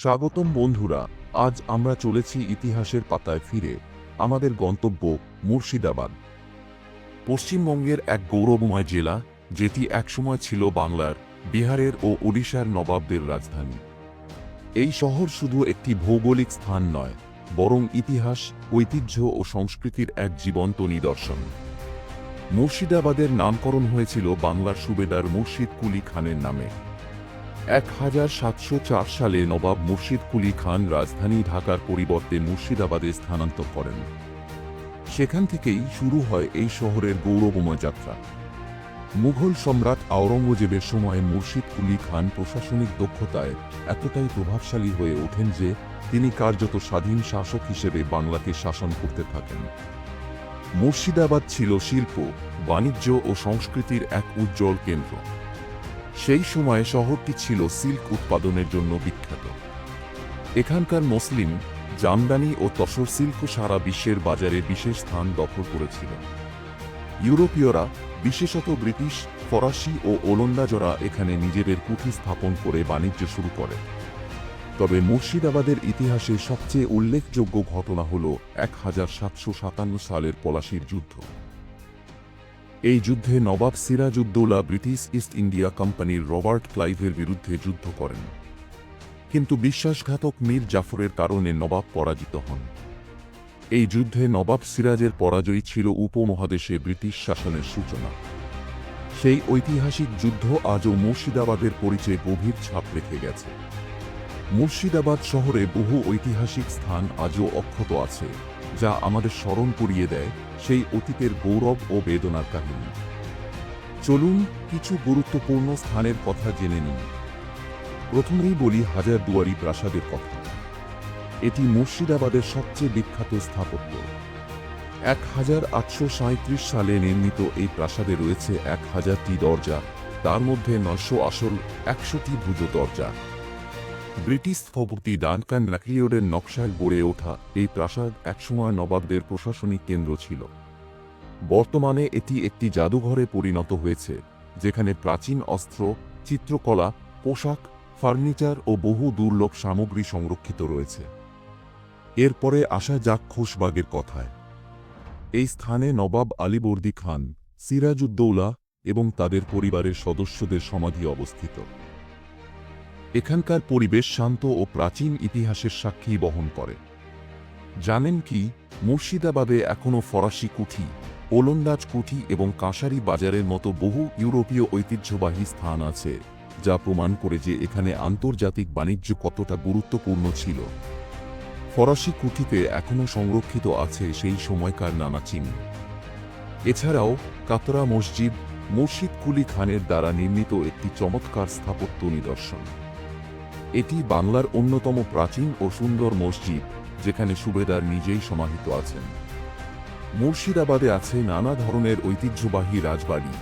স্বাগতম বন্ধুরা, আজ আমরা চলেছি ইতিহাসের পাতায় ফিরে। আমাদের গন্তব্য মুর্শিদাবাদ। পশ্চিমবঙ্গের এক গৌরবময় জেলা, যেটি একসময় ছিল বাংলার, বিহারের ও ওড়িশার নবাবদের রাজধানী। এই শহর শুধু একটি ভৌগোলিক স্থান নয়, বরং ইতিহাস, ঐতিহ্য ও সংস্কৃতির এক জীবন্ত নিদর্শন। মুর্শিদাবাদের নামকরণ হয়েছিল বাংলার সুবেদার মুর্শিদ কুলি খানের নামে। এক হাজার সাতশো চার সালে নবাব মুর্শিদ কুলি খান রাজধানী ঢাকার পরিবর্তে মুর্শিদাবাদে স্থানান্তর করেন। সেখান থেকেই শুরু হয় এই শহরের গৌরবময় যাত্রা। মুঘল সম্রাট আওরঙ্গজেবের সময় মুর্শিদ কুলি খান প্রশাসনিক দক্ষতায় এতটাই প্রভাবশালী হয়ে ওঠেন যে তিনি কার্যত স্বাধীন শাসক হিসেবে বাংলাকে শাসন করতে থাকেন। মুর্শিদাবাদ ছিল শিল্প, বাণিজ্য ও সংস্কৃতির এক উজ্জ্বল কেন্দ্র। সেই সময়ে শহরটি ছিল সিল্ক উৎপাদনের জন্য বিখ্যাত। এখানকার মুসলিম, জামদানি ও তসর সিল্ক সারা বিশ্বের বাজারে বিশেষ স্থান দখল করেছিল। ইউরোপীয়রা, বিশেষত ব্রিটিশ, ফরাসি ও ওলন্দাজরা এখানে নিজেদের কুঠি স্থাপন করে বাণিজ্য শুরু করে। তবে মুর্শিদাবাদের ইতিহাসে সবচেয়ে উল্লেখযোগ্য ঘটনা হল এক হাজার সাতশো সাতান্ন সালের পলাশির যুদ্ধ। এই যুদ্ধে নবাব সিরাজউদ্দৌলা ব্রিটিশ ইস্ট ইন্ডিয়া কোম্পানির রবার্ট ক্লাইভের বিরুদ্ধে যুদ্ধ করেন। কিন্তু বিশ্বাসঘাতক মীর জাফরের কারণে নবাব পরাজিত হন। এই যুদ্ধে নবাব সিরাজের পরাজয় ছিল উপমহাদেশে ব্রিটিশ শাসনের সূচনা। সেই ঐতিহাসিক যুদ্ধ আজও মুর্শিদাবাদের পরিচয়ে গভীর ছাপ রেখে গেছে। মুর্শিদাবাদ শহরে বহু ঐতিহাসিক স্থান আজও অক্ষত আছে। যা আমাদের স্মরণ করিয়ে দেয় সেই অতীতের গৌরব ও বেদনার কাহিনী। চলুন কিছু গুরুত্বপূর্ণ স্থানের কথা জেনে নিন প্রথমেই বলি হাজারদুয়ারি প্রাসাদের কথা। এটি মুর্শিদাবাদের সবচেয়ে বিখ্যাত স্থাপত্য। এক হাজার আটশো সাঁত্রিশ সালে নির্মিত এই প্রাসাদে রয়েছে এক হাজারটি দরজা, তার মধ্যে নয়শো আসল, একশোটি ভুজো দরজা। ব্রিটিশ স্থপতি ডানকান ম্যাকলিওডের নকশায় গড়ে ওঠা এই প্রাসাদ একসময় নবাবদের প্রশাসনিক কেন্দ্র ছিল। বর্তমানে এটি একটি জাদুঘরে পরিণত হয়েছে, যেখানে প্রাচীন অস্ত্র, চিত্রকলা, পোশাক, ফার্নিচার ও বহু দুর্লভ সামগ্রী সংরক্ষিত রয়েছে। এরপরে আসা যাক খোশবাগের কথায়। এই স্থানে নবাব আলীবর্দী খান, সিরাজউদ্দৌলা এবং তাদের পরিবারের সদস্যদের সমাধি অবস্থিত। এখানকার পরিবেশ শান্ত ও প্রাচীন ইতিহাসের সাক্ষী বহন করে। জানেন কি, মুর্শিদাবাদে এখনও ফরাসি কুঠি, ওলন্দাজ কুঠি এবং কাঁসারি বাজারের মতো বহু ইউরোপীয় ঐতিহ্যবাহী স্থান আছে, যা প্রমাণ করে যে এখানে আন্তর্জাতিক বাণিজ্য কতটা গুরুত্বপূর্ণ ছিল। ফরাসি কুঠিতে এখনও সংরক্ষিত আছে সেই সময়কার নানা চিহ্ন। এছাড়াও, কাতরা মসজিদ, মুর্শিদ কুলি খানের দ্বারা নির্মিত একটি চমৎকার স্থাপত্য নিদর্শন। এটি বাংলার অন্যতম প্রাচীন ও সুন্দর মসজিদ, যেখানে সুবেদার নিজেই সমাহিত আছেন। মুর্শিদাবাদে আছে নানা ধরনের ঐতিহ্যবাহী রাজবাড়ি,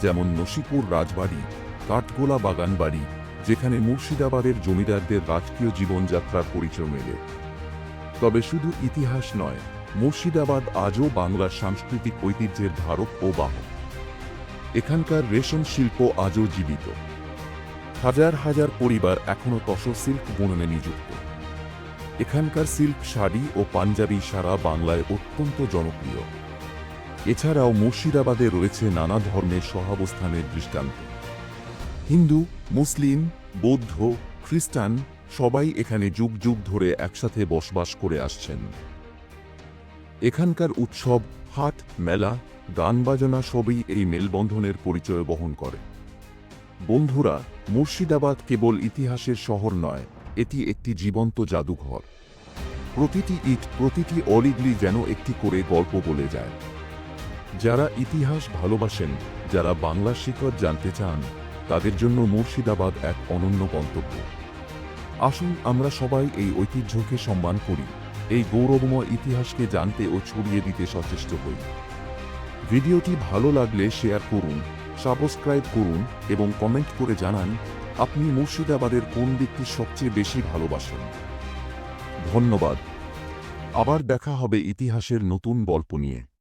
যেমন নসিপুর রাজবাড়ি, কাঠগোলা বাগান বাড়ি যেখানে মুর্শিদাবাদের জমিদারদের রাজকীয় জীবনযাত্রার পরিচয় মেলে। তবে শুধু ইতিহাস নয়, মুর্শিদাবাদ আজও বাংলার সাংস্কৃতিক ঐতিহ্যের ধারক ও বাহক। এখানকার রেশম শিল্প আজও জীবিত। হাজার হাজার পরিবার এখনও তসর সিল্ক বুননে নিযুক্ত। এখানকার সিল্ক শাড়ি ও পাঞ্জাবি সারা বাংলায় অত্যন্ত জনপ্রিয়। এছাড়াও মুর্শিদাবাদে রয়েছে নানা ধর্মের সহাবস্থানের দৃষ্টান্ত। হিন্দু, মুসলিম, বৌদ্ধ, খ্রিস্টান সবাই এখানে যুগ যুগ ধরে একসাথে বসবাস করে আসছেন। এখানকার উৎসব, হাট, মেলা, গান বাজনা সবই এই মেলবন্ধনের পরিচয় বহন করে। বন্ধুরা, মুর্শিদাবাদ কেবল ইতিহাসের শহর নয়, এটি একটি জীবন্ত জাদুঘর। প্রতিটি ইট, প্রতিটি অলিগলি যেন একটি করে গল্প বলে যায়। যারা ইতিহাস ভালোবাসেন, যারা বাংলার শিকড় জানতে চান, তাদের জন্য মুর্শিদাবাদ এক অনন্য গন্তব্য। আসুন আমরা সবাই এই ঐতিহ্যকে সম্মান করি, এই গৌরবময় ইতিহাসকে জানতে ও ছড়িয়ে দিতে সচেষ্ট হই। ভিডিওটি ভালো লাগলে শেয়ার করুন সাবস্ক্রাইব করুন এবং কমেন্ট করে জানান আপনি মুর্শিদাবাদের কোন দিকটি সবচেয়ে বেশি ভালোবাসেন। ধন্যবাদ। আবার দেখা হবে ইতিহাসের নতুন গল্প নিয়ে।